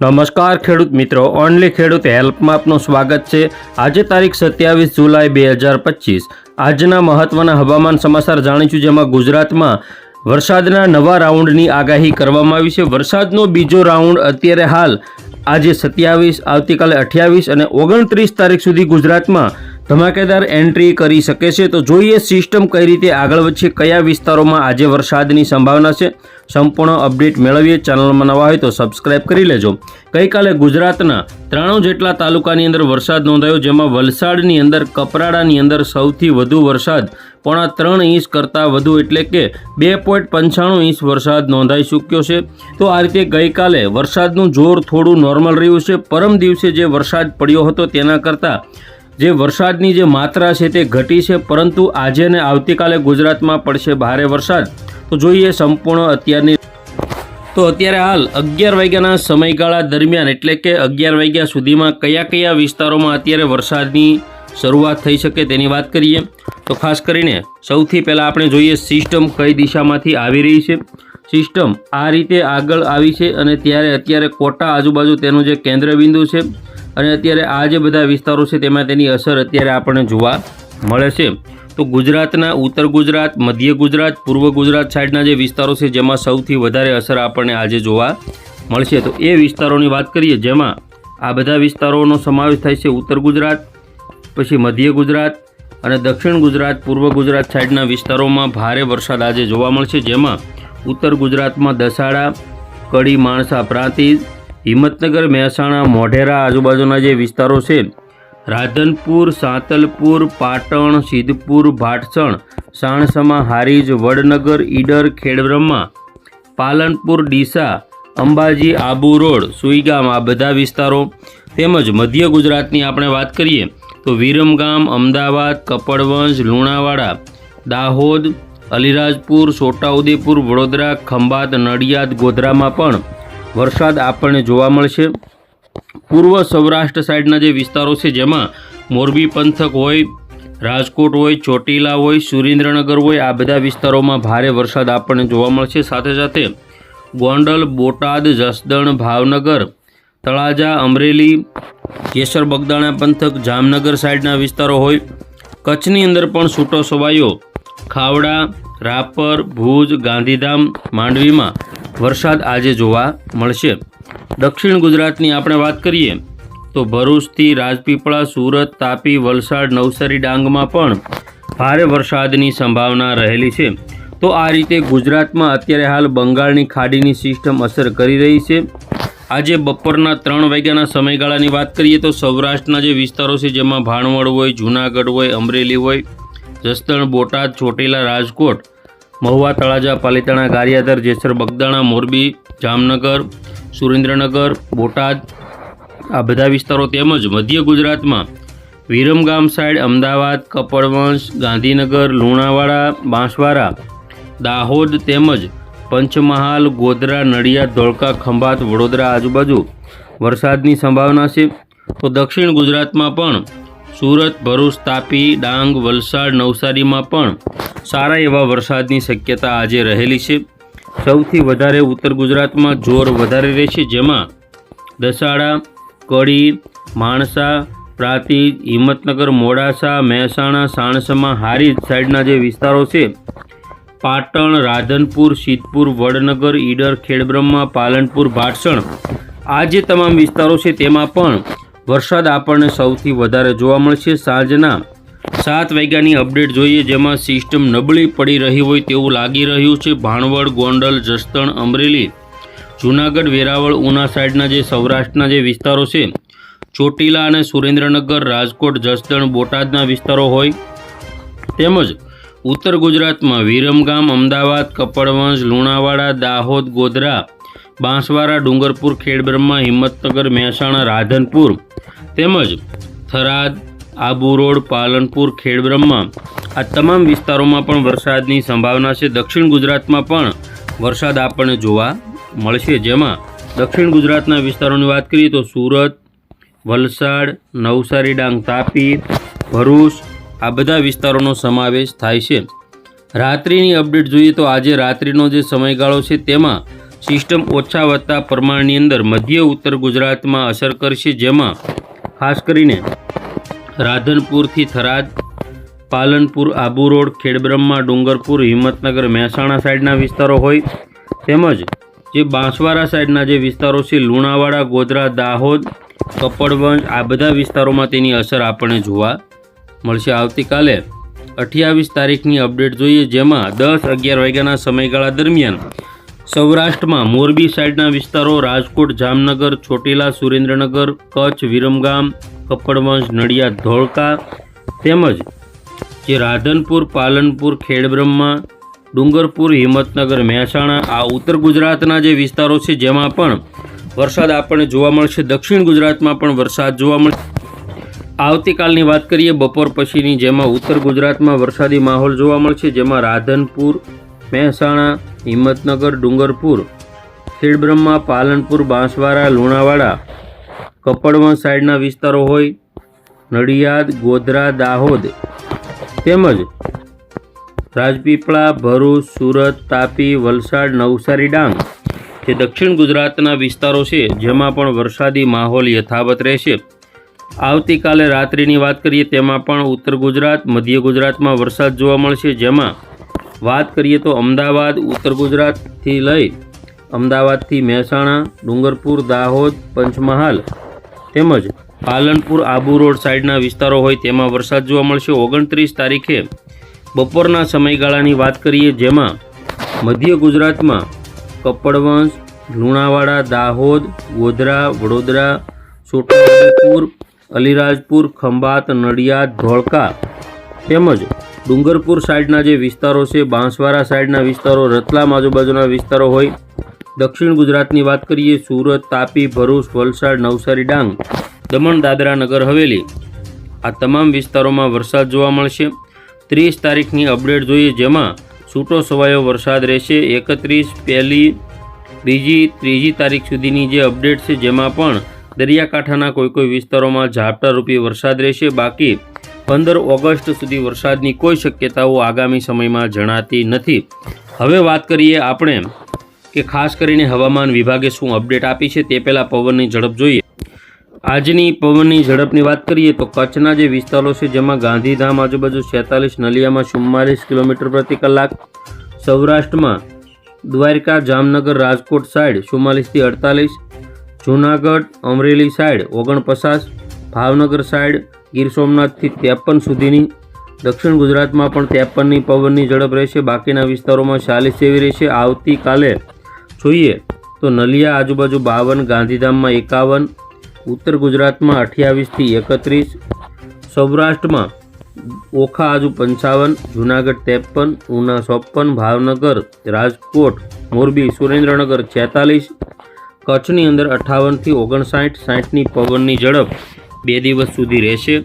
નમસ્કાર ખેડૂત મિત્રો. ઓનલી ખેડૂત હેલ્પમાં આપનું સ્વાગત છે. આજે તારીખ સત્યાવીસ જુલાઈ બે હજાર પચીસ. આજના મહત્વના હવામાન સમાચાર જાણીશું જેમાં ગુજરાતમાં વરસાદના નવા રાઉન્ડની આગાહી કરવામાં આવી છે. વરસાદનો બીજો રાઉન્ડ અત્યારે હાલ આજે સત્યાવીસ, આવતીકાલે અઠ્યાવીસ અને ઓગણત્રીસ તારીખ સુધી ગુજરાતમાં ધમાકેદાર એન્ટ્રી કરી શકે છે. તો જોઈએ સિસ્ટમ કઈ રીતે આગળ વધશે, કયા વિસ્તારોમાં આજે વરસાદની સંભાવના છે. સંપૂર્ણ અપડેટ મેળવીએ. ચેનલમાં નવા હોય તો સબસ્ક્રાઇબ કરી લેજો. ગઈકાલે ગુજરાતના ત્રાણું જેટલા તાલુકાની અંદર વરસાદ નોંધાયો, જેમાં વલસાડની અંદર, કપરાડાની અંદર સૌથી વધુ વરસાદ, પોણા ત્રણ ઇંચ કરતાં વધુ, એટલે કે બે પોઈન્ટ પંચાણું ઇંચ વરસાદ નોંધાઈ ચૂક્યો છે. તો આ રીતે ગઈકાલે વરસાદનું જોર થોડું નોર્મલ રહ્યું છે. પરમ દિવસે જે વરસાદ પડ્યો હતો, તેના કરતાં જે વરસાદની જે માત્રા છે તે ઘટી છે, પરંતુ આજે ને આવતીકાલે ગુજરાતમાં પડશે ભારે વરસાદ. તો જોઈએ સંપૂર્ણ અત્યારની તો અત્યારે હાલ અગિયાર વાગ્યાના સમયગાળા દરમિયાન, એટલે કે અગિયાર વાગ્યા સુધીમાં કયા કયા વિસ્તારોમાં અત્યારે વરસાદની શરૂઆત થઈ શકે તેની વાત કરીએ. તો ખાસ કરીને સૌથી પહેલાં આપણે જોઈએ સિસ્ટમ કઈ દિશામાંથી આવી રહી છે. સિસ્ટમ આ રીતે આગળ આવી છે અને ત્યારે અત્યારે કોટા આજુબાજુ તેનું જે કેન્દ્રબિંદુ છે અને અત્યારે આ જે બધા વિસ્તારો છે તેમાં તેની અસર અત્યારે આપણને જોવા મળે છે. તો ગુજરાતના ઉત્તર ગુજરાત, મધ્ય ગુજરાત, પૂર્વ ગુજરાત સાઈડના જે વિસ્તારો છે જેમાં સૌથી વધારે અસર આપણને આજે જોવા મળશે. તો એ વિસ્તારોની વાત કરીએ જેમાં આ બધા વિસ્તારોનો સમાવેશ થાય છે ઉત્તર ગુજરાત, પછી મધ્ય ગુજરાત અને દક્ષિણ ગુજરાત, પૂર્વ ગુજરાત સાઈડના વિસ્તારોમાં ભારે વરસાદ આજે જોવા મળશે. જેમાં ઉત્તર ગુજરાતમાં દસાડા, કડી, માણસા પ્રાંતિજ હિંમતનગર, મહેસાણા, મોઢેરા આજુબાજુના જે વિસ્તારો છે, રાધનપુર, સાંતલપુર, પાટણ, સિદ્ધપુર, ભાટસણ, સાણસમા હારીજ, વડનગર, ઈડર, ખેડબ્રહ્મા, પાલનપુર, ડીસા, અંબાજી, આબુ રોડ, સુઈગામ આ બધા વિસ્તારો તેમજ મધ્ય ગુજરાતની આપણે વાત કરીએ તો વિરમગામ, અમદાવાદ, કપડવંજ, લુણાવાડા, દાહોદ, અલીરાજપુર, છોટાઉદેપુર, વડોદરા, ખંભાત, નડિયાદ, ગોધરામાં પણ વરસાદ આપણને જોવા મળશે. પૂર્વ સૌરાષ્ટ્ર સાઈડના જે વિસ્તારો છે, જેમાં મોરબી પંથક હોય, રાજકોટ હોય, ચોટીલા હોય, સુરેન્દ્રનગર હોય, આ બધા વિસ્તારોમાં ભારે વરસાદ આપણને જોવા મળશે. સાથે સાથે ગોંડલ, બોટાદ, જસદણ, ભાવનગર, તળાજા, અમરેલી, કેસર બગદાણા પંથક, જામનગર સાઈડના વિસ્તારો હોય. કચ્છની અંદર પણ છૂટો છવાયો. ખાવડા, રાપર, ભુજ, ગાંધીધામ, માંડવીમાં વરસાદ આજે જોવા મળશે. દક્ષિણ ગુજરાતની આપણે વાત કરીએ, તો ભરૂચથી રાજપીપળા, સુરત, તાપી, વલસાડ, નવસારી, ડાંગમાં પણ ભારે વરસાદની સંભાવના રહેલી છે. તો આ રીતે ગુજરાતમાં અત્યારે હાલ બંગાળની ખાડીની સિસ્ટમ અસર કરી રહી છે. આજે બપોરના ત્રણ વાગ્યાના સમયગાળાની વાત કરીએ, તો સૌરાષ્ટ્રના જે વિસ્તારો છે, જેમાં ભાણવડ હોય, જૂનાગઢ હોય, અમરેલી હોય, જસદણ, બોટાદ, ચોટીલા, રાજકોટ મહુવા તળાજા, પાલીતાણા, ગારિયાધર, જેસર, બગદાણા, મોરબી, જામનગર, સુરેન્દ્રનગર, બોટાદ આ બધા વિસ્તારો તેમજ મધ્ય ગુજરાતમાં વિરમગામ સાઈડ અમદાવાદ, કપડવંશ, ગાંધીનગર, લુણાવાડા, બાંસવાડા, દાહોદ તેમજ પંચમહાલ, ગોધરા, નડિયાદ, ધોળકા, ખંભાત, વડોદરા આજુબાજુ વરસાદની સંભાવના છે. તો દક્ષિણ ગુજરાતમાં પણ સુરત, ભરૂચ, તાપી, ડાંગ, વલસાડ, નવસારીમાં પણ સારા એવા વરસાદની શક્યતા આજે રહેલી છે. સૌથી વધારે ઉત્તર ગુજરાતમાં જોર વધારે રહેશે, જેમાં દસાડા, કડી, માણસા, પ્રાંતિજ, હિંમતનગર, મોડાસા, મહેસાણા, સાણસમાં હારીજ સાઈડના જે વિસ્તારો છે, પાટણ, રાધનપુર, સિદ્ધપુર, વડનગર, ઈડર, ખેડબ્રહ્મા, પાલનપુર, ભાટસણ આ જે તમામ વિસ્તારો છે તેમાં પણ વરસાદ આપણને સૌથી વધારે જોવા મળશે સાંજના સાત વાગ્યાની અપડેટ જોઈએ, જેમાં સિસ્ટમ નબળી પડી રહી હોય તેવું લાગી રહ્યું છે. ભાણવડ, ગોંડલ, જસદણ, અમરેલી, જૂનાગઢ, વેરાવળ, ઉના સાઈડના જે સૌરાષ્ટ્રના જે વિસ્તારો છે, ચોટીલા અને સુરેન્દ્રનગર, રાજકોટ, જસદણ, બોટાદના વિસ્તારો હોય, તેમજ ઉત્તર ગુજરાતમાં વિરમગામ, અમદાવાદ કપડવંશ લુણાવાડા, દાહોદ, ગોધરા, બાંસવાડા, ડુંગરપુર, ખેડબ્રહ્મા, હિંમતનગર, મહેસાણા, રાધનપુર તેમજ થરાદ, આબુ રોડ, પાલનપુર, ખેડબ્રહ્મા આ તમામ વિસ્તારોમાં પણ વરસાદની સંભાવના છે. દક્ષિણ ગુજરાતમાં પણ વરસાદ આપણને જોવા મળશે. જેમાં દક્ષિણ ગુજરાતના વિસ્તારોની વાત કરીએ તો સુરત, વલસાડ, નવસારી, ડાંગ, તાપી, ભરૂચ આ બધા વિસ્તારોનો સમાવેશ થાય છે. રાત્રિની અપડેટ જોઈએ તો આજે રાત્રિનો જે સમયગાળો છે તેમાં સિસ્ટમ ઓછા વધતા પ્રમાણની અંદર મધ્ય ઉત્તર ગુજરાતમાં અસર કરશે. જેમાં ખાસ કરીને રાધનપુરથી થરાદ, પાલનપુર, આબુ રોડ, ખેડબ્રહ્મા, ડુંગરપુર, હિંમતનગર, મહેસાણા સાઈડના વિસ્તારો હોય, તેમજ જે બાંસવાડા સાઈડના જે વિસ્તારો છે, લુણાવાડા, ગોધરા, દાહોદ, કપડવંજ, આ બધા વિસ્તારોમાં તેની અસર આપણને જોવા મળશે. આવતીકાલે અઠ્યાવીસ તારીખની અપડેટ જોઈએ, જેમાં દસ અગિયાર વાગ્યાના સમયગાળા દરમિયાન સૌરાષ્ટ્રમાં મોરબી સાઈડના વિસ્તારો રાજકોટ, જામનગર, ચોટીલા, સુરેન્દ્રનગર, કચ્છ, વિરમગામ, કપડવંશ, નડિયાદ, ધોળકા તેમજ જે રાધનપુર, પાલનપુર, ખેડબ્રહ્મા, ડુંગરપુર, હિંમતનગર, મહેસાણા, આ ઉત્તર ગુજરાતના જે વિસ્તારો છે, જેમાં પણ વરસાદ આપણને જોવા મળશે. દક્ષિણ ગુજરાતમાં પણ વરસાદ જોવા મળશે આવતીકાલની વાત કરીએ, બપોર પછીની જેમાં ઉત્તર ગુજરાતમાં વરસાદી માહોલ જોવા મળશે, જેમાં રાધનપુર મહેસાણા, હિંમતનગર, ડુંગરપુર, ખેડબ્રહ્મા, પાલનપુર, બાંસવાડા, લુણાવાડા, કપડવણ સાઈડના વિસ્તારો હોય, નડિયાદ, ગોધરા, દાહોદ તેમજ રાજપીપળા, ભરૂચ, સુરત, તાપી, વલસાડ, નવસારી, ડાંગ જે દક્ષિણ ગુજરાતના વિસ્તારો છે, જેમાં પણ વરસાદી માહોલ યથાવત રહેશે. આવતીકાલે રાત્રિની વાત કરીએ, તેમાં પણ ઉત્તર ગુજરાત, મધ્ય ગુજરાતમાં વરસાદ જોવા મળશે, જેમાં વાત કરીએ તો અમદાવાદ, ઉત્તર ગુજરાતથી લઈ અમદાવાદથી મહેસાણા, ડુંગરપુર, દાહોદ, પંચમહાલ તેમજ પાલનપુર, આબુ રોડ સાઈડના વિસ્તારો હોય તેમાં વરસાદ જોવા મળશે. ઓગણત્રીસ તારીખે બપોરના સમયગાળાની વાત કરીએ જેમાં મધ્ય ગુજરાતમાં કપડવંશ, લુણાવાડા, દાહોદ, ગોધરા, વડોદરા, છોટાઉદેપુર, અલીરાજપુર, ખંભાત, નડિયાદ, ધોળકા તેમજ ડુંગરપુર સાઈડના જે વિસ્તારો છે, બાંસવાડા સાઈડના વિસ્તારો, રતલામ આજુબાજુના વિસ્તારો હોય. દક્ષિણ ગુજરાતની વાત કરીએ, સુરત, તાપી, ભરૂચ, વલસાડ, નવસારી, ડાંગ, દમણ, દાદરા નગર, હવેલી. આ તમામ વિસ્તારોમાં વરસાદ જોવા મળશે. ત્રીસ તારીખની અપડેટ જોઈએ, જેમાં છૂટો છવાયો વરસાદ રહેશે. એકત્રીસ પહેલી, બીજી, ત્રીજી તારીખ સુધીની જે અપડેટ છે, જેમાં પણ દરિયાકાંઠાના કોઈ કોઈ વિસ્તારોમાં ઝાપટારૂપી વરસાદ રહેશે. બાકી પંદર ઓગસ્ટ સુધી વરસાદની કોઈ શક્યતાઓ આગામી સમયમાં જણાતી નથી. હવે વાત કરીએ આપણે કે ખાસ કરીને હવામાન વિભાગે શું અપડેટ આપી છે તે પહેલાં પવનની ઝડપ જોઈએ. આજની પવનની ઝડપની વાત કરીએ તો કચ્છના જે વિસ્તારો છે જેમાં ગાંધીધામ આજુબાજુ છેતાલીસ, નલિયામાં ચુમ્માલીસ કિલોમીટર પ્રતિ કલાક, સૌરાષ્ટ્રમાં દ્વારકા, જામનગર, રાજકોટ સાઈડ ચુમ્માલીસથી અડતાલીસ, જૂનાગઢ, અમરેલી સાઈડ ઓગણપચાસ ભાવનગર સાઈડ ગીર સોમનાથથી ત્રેપન સુધીની, દક્ષિણ ગુજરાતમાં પણ ત્રેપનની પવનની ઝડપ રહેશે. બાકીના વિસ્તારોમાં ચાલીસ જેવી રહેશે. આવતીકાલે જોઈએ તો નલિયા આજુબાજુ બાવન, ગાંધીધામમાં એકાવન, ઉત્તર ગુજરાતમાં અઠ્યાવીસથી એકત્રીસ, સૌરાષ્ટ્રમાં ઓખા આજુ પંચાવન, જુનાગઢ ત્રેપન, ઉના ચોપન, ભાવનગર, રાજકોટ, મોરબી, સુરેન્દ્રનગર છેતાલીસ, કચ્છની અંદર અઠ્ઠાવનથી ઓગણસાઠ, સાઠની પવનની ઝડપ બે દિવસ સુધી રહેશે.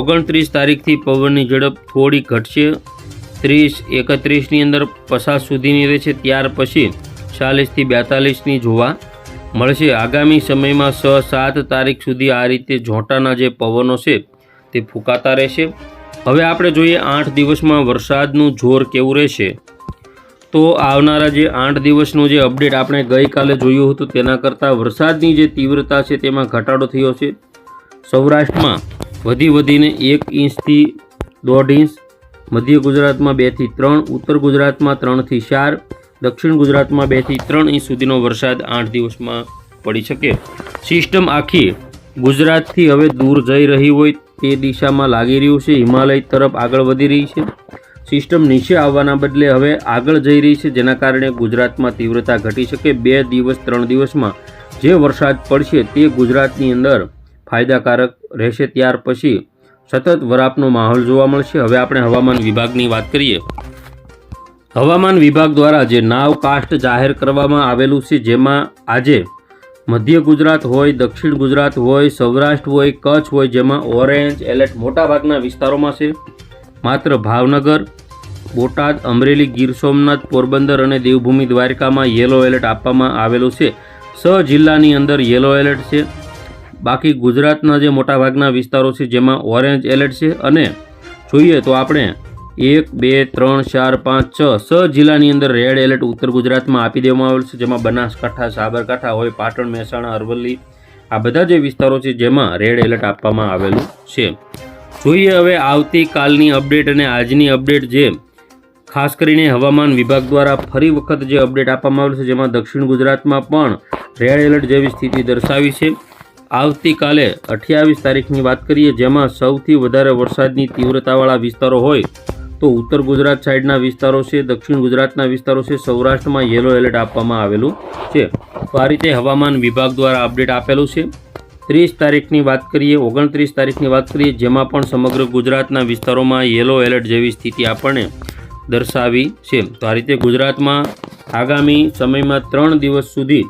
ઓગણત્રીસ તારીખથી પવનની ઝડપ થોડી ઘટશે. ત્રીસ એકત્રીસની અંદર પચાસ સુધીની રહેશે. ત્યાર પછી ચાલીસથી બેતાલીસની જોવા મળશે. આગામી સમયમાં છ સાત તારીખ સુધી આ રીતે ઝોંટાના જે પવનો છે તે ફૂંકાતા રહેશે. હવે આપણે જોઈએ આઠ દિવસમાં વરસાદનું જોર કેવું રહેશે. તો આવનારા જે આઠ દિવસનું જે અપડેટ આપણે ગઈકાલે જોયું હતું તેના કરતાં વરસાદની જે તીવ્રતા છે તેમાં ઘટાડો થયો છે. સૌરાષ્ટ્રમાં વધી વધીને એક ઇંચથી દોઢ ઇંચ, મધ્ય ગુજરાતમાં બેથી ત્રણ, ઉત્તર ગુજરાતમાં ત્રણથી ચાર, દક્ષિણ ગુજરાતમાં બેથી ત્રણ ઇંચ સુધીનો વરસાદ આઠ દિવસમાં પડી શકે. સિસ્ટમ આખી ગુજરાતથી હવે દૂર જઈ રહી હોય તે દિશામાં લાગી રહ્યું છે. હિમાલય તરફ આગળ વધી રહી છે. સિસ્ટમ નીચે આવવાના બદલે હવે આગળ જઈ રહી છે, જેના કારણે ગુજરાતમાં તીવ્રતા ઘટી શકે. બે દિવસ, ત્રણ દિવસમાં જે વરસાદ પડશે તે ગુજરાતની અંદર ફાયદાકારક રહેશે ત્યાર પછી સતત વરાપનો માહોલ જોવા મળશે. હવે આપણે હવામાન વિભાગની વાત કરીએ. હવામાન વિભાગ દ્વારા જે નાવ કાસ્ટ જાહેર કરવામાં આવેલું છે, જેમાં આજે મધ્ય ગુજરાત હોય, દક્ષિણ ગુજરાત હોય, સૌરાષ્ટ્ર હોય, કચ્છ હોય, જેમાં ઓરેન્જ એલર્ટ મોટાભાગના વિસ્તારોમાં છે. માત્ર ભાવનગર, બોટાદ, અમરેલી, ગીર સોમનાથ, પોરબંદર અને દેવભૂમિ દ્વારકામાં યલો એલર્ટ આપવામાં આવેલું છે. સ જિલ્લાની અંદર યલો એલર્ટ છે. બાકી ગુજરાતના જે મોટાભાગના વિસ્તારો છે, જેમાં ઓરેન્જ એલર્ટ છે અને જોઈએ તો આપણે એક, બે, ત્રણ, ચાર, પાંચ, છ છ જિલ્લાની અંદર રેડ એલર્ટ ઉત્તર ગુજરાતમાં આપી દેવામાં આવેલ છે, જેમાં બનાસકાંઠા, સાબરકાંઠા હોય, પાટણ, મહેસાણા, અરવલ્લી, આ બધા જે વિસ્તારો છે, જેમાં રેડ એલર્ટ આપવામાં આવેલું છે. જોઈએ હવે આવતીકાલની અપડેટ અને આજની અપડેટ જે ખાસ કરીને હવામાન વિભાગ દ્વારા ફરી વખત જે અપડેટ આપવામાં આવેલ છે, જેમાં દક્ષિણ ગુજરાતમાં પણ રેડ એલર્ટ જેવી સ્થિતિ દર્શાવી છે. આવતીકાલે અઠ્યાવીસ તારીખની વાત કરીએ, જેમાં સૌથી વધારે વરસાદની તીવ્રતાવાળા વિસ્તારો હોય તો ઉત્તર ગુજરાત સાઈડના વિસ્તારો છે, દક્ષિણ ગુજરાતના વિસ્તારો છે, સૌરાષ્ટ્રમાં યલો એલર્ટ આપવામાં આવેલું છે. તો આ રીતે હવામાન વિભાગ દ્વારા અપડેટ આપેલું છે. ત્રીસ તારીખની વાત કરીએ, ઓગણત્રીસ તારીખની વાત કરીએ, જેમાં પણ સમગ્ર ગુજરાતના વિસ્તારોમાં યલો એલર્ટ જેવી સ્થિતિ આપણને દર્શાવી છે. તો આ રીતે ગુજરાતમાં આગામી સમયમાં ત્રણ દિવસ સુધી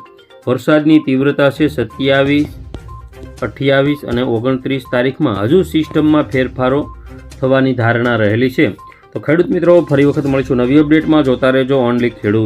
વરસાદની તીવ્રતા છે, સત્યાવીસ અઠ્યાવીસ અને ઓગણત્રીસ તારીખમાં હજુ સિસ્ટમમાં ફેરફારો થવાની ધારણા રહેલી છે. તો ખેડૂત મિત્રો, ફરી વખત મળીશું નવી અપડેટમાં. જોતા રહેજો ઓનલી ખેડૂત.